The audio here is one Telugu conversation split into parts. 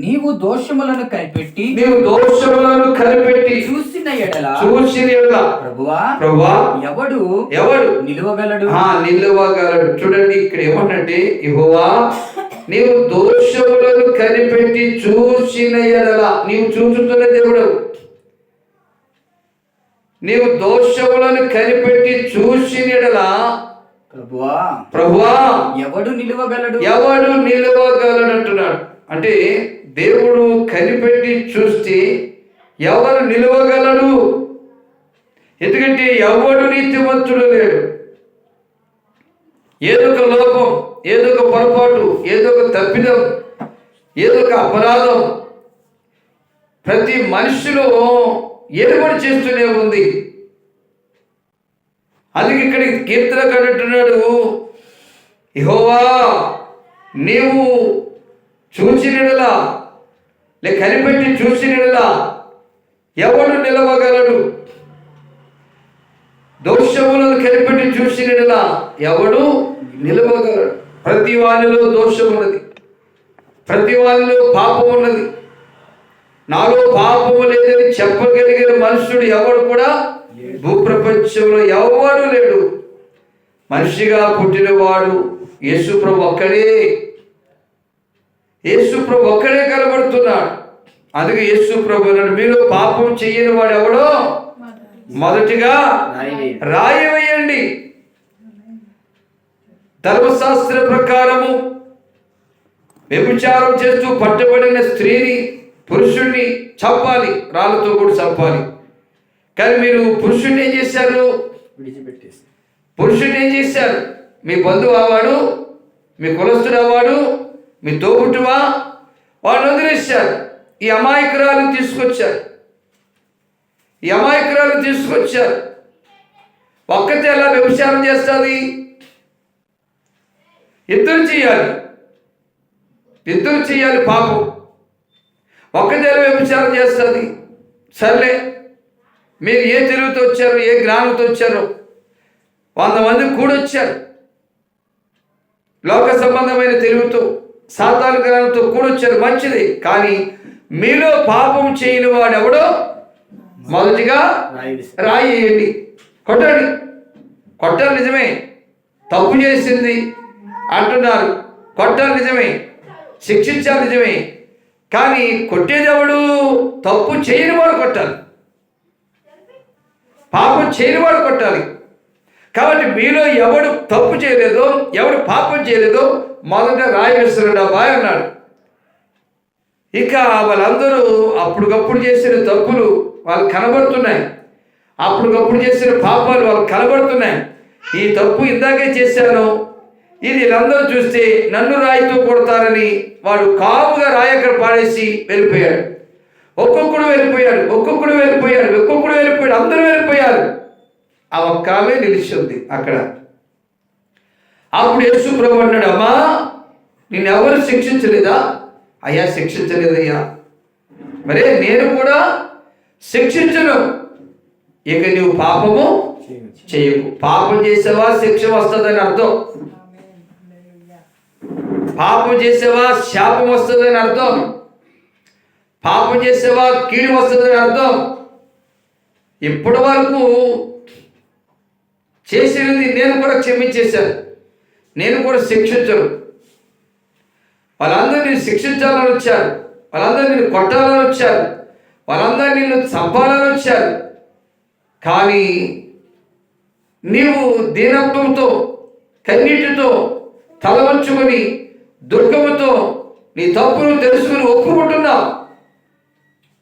నీవు దోషములను కనిపెట్టి నీవు దోషములను కనిపెట్టి చూసిన ఎడల చూసిన ఎడల ప్రభువా ప్రభా ఎవడు ఎవడు? నిలువగలడు? ఆ నిలువగలడు. చూడండి ఇక్కడ ఏమంటే ఇహోవా నీవు దోషములను కనిపెట్టి చూసిన ఎడల నీవు చూచుతున్న దేవుడు. నీవు దోషములను కనిపెట్టి చూసిన ఎడల ప్రభువా ప్రభువా ఎవడు నిలువగలడు? ఎవడు నిలవగలడు అంటున్నాడు. అంటే దేవుడు కనిపెట్టి చూస్తే ఎవరు నిలవగలడు? ఎందుకంటే ఎవడు నీతిమంతుడు లేడు. ఏదో ఒక లోపం ఏదో ఒక పొరపాటు ఏదో ఒక తప్పిదం ఏదో ఒక అపరాధం ప్రతి మనిషిలో ఏర్పాటు చేస్తూనే ఉంది. అందుకే ఇక్కడ కీర్తన కడుతున్నాడు ఇహోవా నీవు చూచినలా లేక కనిపెట్టి చూసినలా ఎవడు నిలవగలడు? దోషములను కనిపెట్టి చూసినలా ఎవడు నిలవగలడు? ప్రతి వానిలో దోషం ఉన్నది ప్రతి వానిలో పాపం ఉన్నది నాలో పాపము లేదని చెప్పగలిగిన మనుషుడు ఎవడు కూడా? భూప్రపంచంలో ఎవడు లేడు. మనిషిగా పుట్టినవాడు యేసుప్రభు ఒక్కడే. యేసుప్రభు ఒక్కడే కనబడుతున్నాడు. అందుకే యేసుప్రభు అన్నాడు మీరు పాపం చెయ్యని వాడు ఎవడో? మొదటిగా. రాయివేయండి. రాయి వేయండి ధర్మశాస్త్ర ప్రకారము వ్యభిచారం చేస్తూ పట్టబడిన స్త్రీని పురుషుణ్ణి చంపాలి రాళ్ళతో కూడా చంపాలి. కానీ మీరు పురుషుణ్ణి ఏం చేశారు? విడిచిపెట్టేసి. పురుషుడు ఏం చేశారు? మీ బంధువు అవాడు మీ కులస్తుడు అవాడు మీ తోబుట్టువా? వాళ్ళని వదిలేశారు. ఈ అమాయకురాలు తీసుకొచ్చారు. ఈ అమాయకురాలు తీసుకొచ్చారు. ఒక్కతే ఎలా వ్యభిచారం చేస్తుంది? ఇద్దరు చేయాలి. ఇద్దరు చేయాలి పాపం. ఒక్కతే వ్యభిచారం చేస్తుంది? సర్లే. మీరు ఏ తెలుగుతో వచ్చారు ఏ జ్ఞానంతో వచ్చారో వంద మంది కూడొచ్చారు. లోక సంబంధమైన తెలుగుతో. సాతాను గ్రహంతో కూడొచ్చారు మంచిది. కానీ మీలో పాపం చేయని వాడెవడో మొదటిగా రాయి వేయండి కొట్టండి కొట్టాలి నిజమే. తప్పు చేసింది అంటున్నారు. కొట్టారు నిజమే. శిక్షించాలి నిజమే. కానీ కొట్టేదెవడు? తప్పు చేయని వాడు కొట్టాలి. పాపం చేయని వాడు కొట్టాలి. కాబట్టి మీలో ఎవడు తప్పు చేయలేదో ఎవడు పాపం చేయలేదో మొదట రాయి విసరుడు అబ్బాయి అన్నాడు. ఇక వాళ్ళందరూ అప్పటికప్పుడు చేసిన తప్పులు వాళ్ళు కనబడుతున్నాయి. అప్పటికప్పుడు చేసిన పాపాలు వాళ్ళు కనబడుతున్నాయి. ఈ తప్పు ఇందాకే చేశాను. ఇది వీళ్ళందరూ చూస్తే నన్ను రాయితో కొడతారని వాడు కాముగా రాయి అక్కడ పాడేసి వెళ్ళిపోయాడు. ఒక్కొక్కడు వెళ్ళిపోయాడు ఒక్కొక్కడు వెళ్ళిపోయాడు ఒక్కొక్కడు వెళ్ళిపోయాడు అందరూ వెళ్ళిపోయారు. ఆ ఒక్క ఆమె నిలిచింది అక్కడ. అప్పుడు యేసు ప్రభు అన్నాడు అమ్మా నిన్నెవరు శిక్షించలేదా? అయ్యా శిక్షించలేదయ్యా. మరే నేను కూడా శిక్షించను. ఇక నీవు పాపము చేయకు. పాపం చేసేవా శిక్ష వస్తుందని అర్థం. పాపం చేసేవా శాపం వస్తుందని అర్థం. పాపం చేసేవా కీడు వస్తుందని అర్థం. ఇప్పటి వరకు చేసినది నేను కూడా క్షమించేశాను. నేను కూడా శిక్షించను. వాళ్ళందరూ నేను శిక్షించాలని వచ్చారు. వాళ్ళందరూ నేను కొట్టాలని వచ్చారు. వాళ్ళందరూ నిన్ను చంపాలని వచ్చారు. కానీ నీవు దీనత్వంతో కన్నీటితో తలవంచుకొని దుర్గముతో నీ తప్పును తెలుసుకుని ఒప్పుకుంటున్నావు.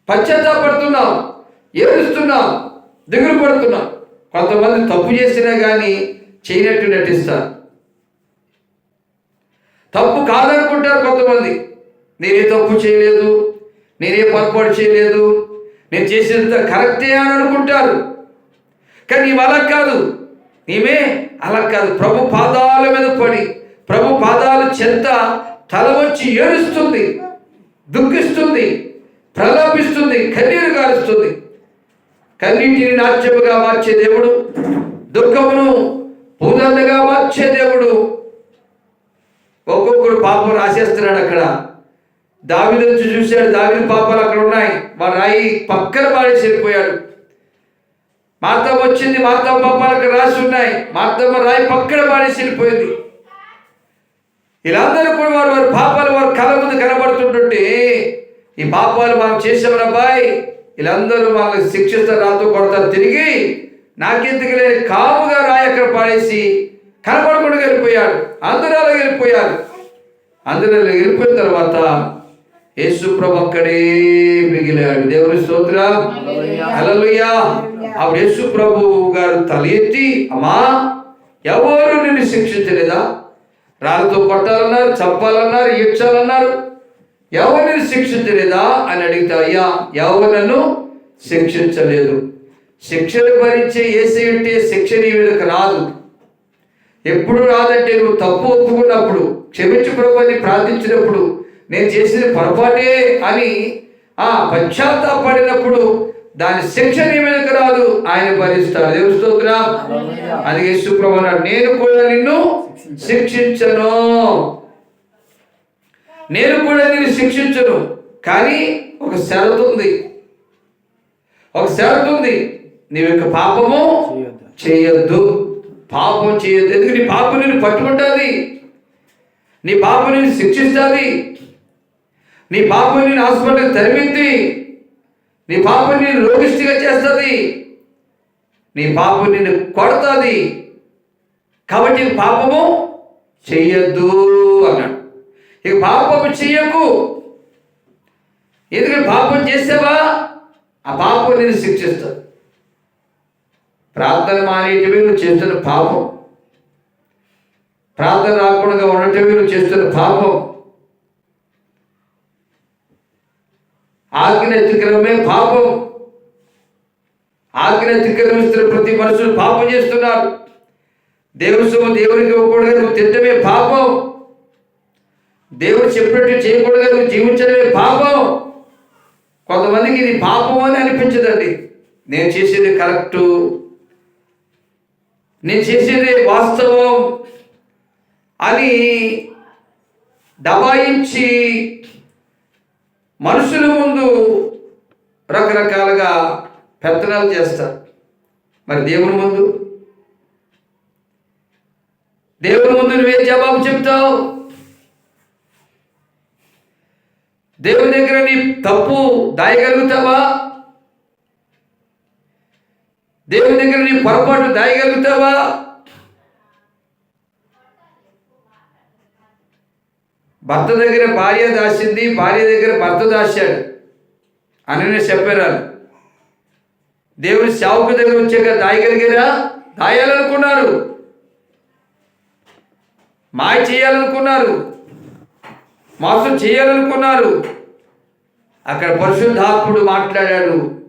పశ్చాత్తాపడుతున్నావు. ఏడుస్తున్నావు. దిగులు పడుతున్నా కొంతమంది తప్పు చేసినా కానీ చేయనట్టు నటిస్తారు. తప్పు కాదనుకుంటారు కొంతమంది. నేనే తప్పు చేయలేదు నేనే పొరపాటు చేయలేదు నేను చేసేది కరెక్టే అని అనుకుంటారు. కానీ నీవు అలా కాదు. నీవే అలా కాదు. ప్రభు పాదాల మీద పడి ప్రభు పాదాల చెంత తల వచ్చి ఏడుస్తుంది దుఃఖిస్తుంది ప్రలాపిస్తుంది కన్నీరు గారుస్తుంది. కన్నీటిని నాట్యముగా మార్చే దేవుడు దుఃఖమును పూదండగా మార్చే దేవుడు ఒక్కొక్కడు పాపం రాసేస్తున్నాడు అక్కడ. దావిది వచ్చి చూశాడు దావిది పాపాలు అక్కడ ఉన్నాయి. వాడు రాయి పక్కన పాడేసి వెళ్ళిపోయాడు. మార్తమ్మ వచ్చింది మార్తమ్మ పాపాలు అక్కడ రాసి ఉన్నాయి. మార్తమ్మ రాయి పక్కన పాడేసి వెళ్ళిపోయింది. వీళ్ళందరూ కూడా వారు వారి పాపాలు వారు కళ ముందు కనబడుతుంటుంటే ఈ పాపాలు మనం చేసాం అబ్బాయి వీళ్ళందరూ వాళ్ళకి శిక్షిస్తారు రాతో కొడతారు. తిరిగి నాకెందుకు లేని కాముగా రాయి అక్కడ పాడేసి కనపడకుండా వెళ్ళిపోయాడు వెళ్ళిపోయారు అందరూ అలా వెళ్ళిపోయిన తర్వాత యేసు ప్రభు అక్కడే మిగిలాడు. దేవుని స్తోత్రం. హల్లెలూయా. అప్పుడు యేసు ప్రభు గారు తల ఎత్తి అమ్మా ఎవరు నిన్ను శిక్షించలేదా? రాళ్ళతో కొట్టాలన్నారు చంపాలన్నారు ఈడ్చాలన్నారు. ఎవరు నిన్ను శిక్షించలేదా? అని అడిగితే అయ్యా ఎవరు నన్ను శిక్షించలేదు. శిక్షను భరించే ఏసీ అంటే శిక్ష నీ మీదకి రాదు. ఎప్పుడు రాదంటే నువ్వు తప్పు ఒప్పుకున్నప్పుడు క్షమించు ప్రభు అని ప్రార్థించినప్పుడు నేను చేసిన పొరపాటే అని ఆ పశ్చాత్తాపడినప్పుడు దాని శిక్ష నీ మీదకి రాదు ఆయన భరిస్తాడు. దేవుని స్తోత్రం. అది యేసు ప్రభు అన్నాడు నేను కూడా నిన్ను శిక్షించను. నేను కూడా నిన్ను శిక్షించను. కానీ ఒక షరతు ఉంది. ఒక షరతు ఉంది. నీవు యొక్క పాపము చేయొద్దు. పాపం చేయద్దు. ఎందుకు? నీ పాపం నేను పట్టుకుంటుంది. నీ పాపం నేను శిక్షిస్తుంది. నీ పాపం నేను హాస్పిటల్కి తరిమింది నీ పాపం నేను రోగిష్టిగా చేస్తుంది. నీ పాపం నిన్ను కొడుతుంది. కాబట్టి పాపము చెయ్యొద్దు అన్నాడు. ఇక పాపము చెయ్యకు. ఎందుకంటే పాపం చేసావా? ఆ పాపం నేను శిక్షిస్తాను ప్రార్థన మానేటివి నువ్వు చేస్తున్న పాపం. ప్రార్థన రాకుండా ఉండటమే నువ్వు చేస్తున్న పాపం. ఆజ్ఞ అతిక్రమమే పాపం. ఆజ్ఞ అతిక్రమిస్తున్న ప్రతి మనుషులు పాపం చేస్తున్నారు. దేవుని సొమ్ము దేవునికి ఇవ్వకూడదు నువ్వు తిట్టమే పాపం. దేవుడు చెప్పినట్టు చేయకూడదు నువ్వు జీవించడమే పాపం. కొంతమందికి ఇది పాపం అని అనిపించదండి. నేను చేసేది కరెక్టు నేను చేసేది వాస్తవం అని దబాయించి మనుషుల ముందు రకరకాలుగా పెత్తనాలు చేస్తారు. మరి దేవుని ముందు? దేవుని ముందు నువ్వే జవాబు చెప్తావు? దేవుని దగ్గర నీ తప్పు దాయగలుగుతావా? దేవుని దగ్గర నీ పొరపాటు దాయగలుగుతావా? భర్త దగ్గర భార్య దాచింది భార్య దగ్గర భర్త దాచాడు. అని చెప్పారు దేవుని సేవకు దగ్గర వచ్చాక దాయగలిగారా? దాయాలనుకున్నారు. మాయ చేయాలనుకున్నారు. మోసం చేయాలనుకున్నారు. అక్కడ పరిశుద్ధాత్ముడు మాట్లాడాడు.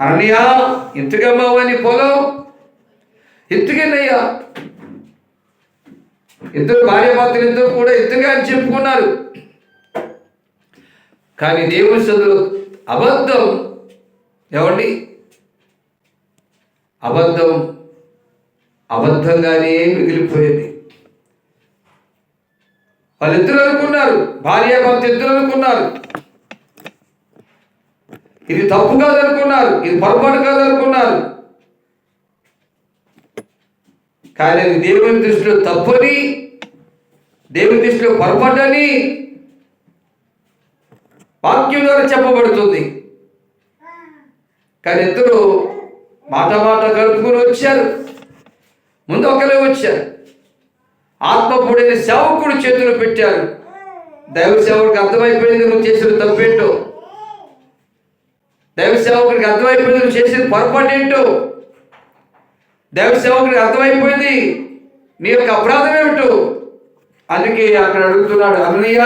అననీయ ఇంతకమ్మా అని పొలం ఎత్తుకెళ్ళయ్యా ఇద్దరు భార్యాభర్తలు ఇద్దరు కూడా ఎత్తుగా అని చెప్పుకున్నారు. కానీ దేవుని చదువు అబద్ధం ఏమండి? అబద్ధం అబద్ధంగానే మిగిలిపోయింది. వాళ్ళిద్దరు అనుకున్నారు భార్య భర్త ఇద్దరు అనుకున్నారు. ఇది తప్పు కాదనుకున్నారు ఇది పొరపాటు కాదనుకున్నారు. కానీ అది దేవుని దృష్టిలో తప్పని దేవుని దృష్టిలో పొరపాటని వాక్యం ద్వారా చెప్పబడుతుంది. కానీ ఇద్దరు మాట మాట కలుపుకొని వచ్చారు. ముందు ఒకరే వచ్చారు. ఆత్మపుడైన సేవకుడు చేతులు పెట్టారు. దైవ సేవకు అర్థమైపోయింది నువ్వు చేసిన తప్పేంటో. దైవ సేవకుడికి అర్థమైపోయింది నువ్వు చేసిన పొరపాటు ఏంటో? దైవ సేవకుడికి అర్థమైపోయింది. నీ యొక్క అపరాధం ఏమిటో? అందుకే అక్కడ అడుగుతున్నాడు అన్నయ్య!